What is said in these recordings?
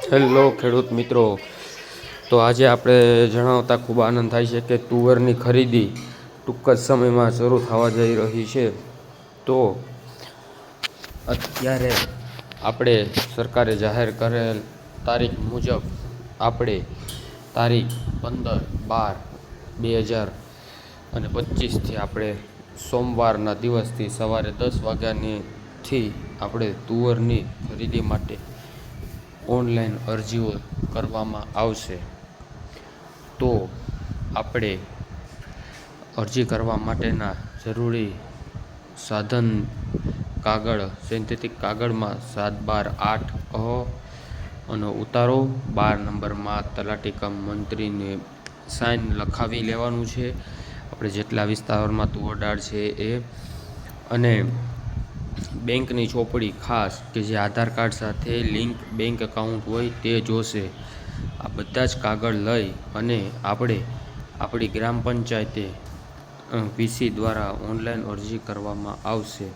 Hello ખેડૂત મિત્રો, તો આજે આપણે જણાવતા ખૂબ આનંદ થાય છે કે તુવરની ખરીદી ટૂંક જ સમયમાં શરૂ થવા જઈ રહી છે. તો અત્યારે આપણે સરકારે જાહેર કરેલ તારીખ મુજબ આપણે તારીખ પંદર બાર બે હજાર અને પચીસથી આપણે સોમવારના દિવસથી સવારે દસ વાગ્યાની થી આપણે તુવરની ખરીદી માટે ઓનલાઈન અરજીઓ કરવામાં આવશે, તો આપણે અરજી કરવા માટેના જરૂરી સાધન કાગળ, સિન્થેટિક કાગળમાં સાત બાર આઠ અ અને ઉતારો. બાર નંબરમાં તલાટી કમ મંત્રીને સાઇન લખાવી લેવાનું છે. આપણે જેટલા વિસ્તારમાં તુવડાળ છે એ. અને બેંકની ચોપડી ખાસ કે જે આધાર કાર્ડ સાથે લિંક બેંક એકાઉન્ટ હોય તે જોશે. આ બધા જ કાગળ લઈ અને આપણે આપણી ગ્રામ પંચાયતે વીસી દ્વારા ઓનલાઈન અરજી કરવામાં આવશે.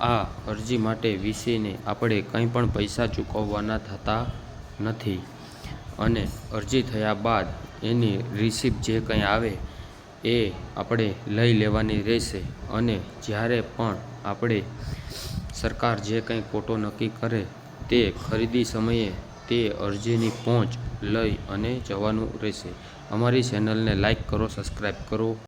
આ અરજી માટે વીસીને આપણે કંઈ પણ પૈસા ચૂકવવાના થતા નથી. અને અરજી થયા બાદ એની રિસિપ્ટ જે કંઈ આવે એ આપણે લઈ લેવાની રહેશે અને જ્યારે પણ આપણે સરકાર જે કંઈ કોટો નક્કી કરે તે ખરીદી સમયે તે અરજીની પહોંચ લઈ અને જવાનું રહેશે. અમારી ચેનલને લાઈક કરો, સબસ્ક્રાઈબ કરો.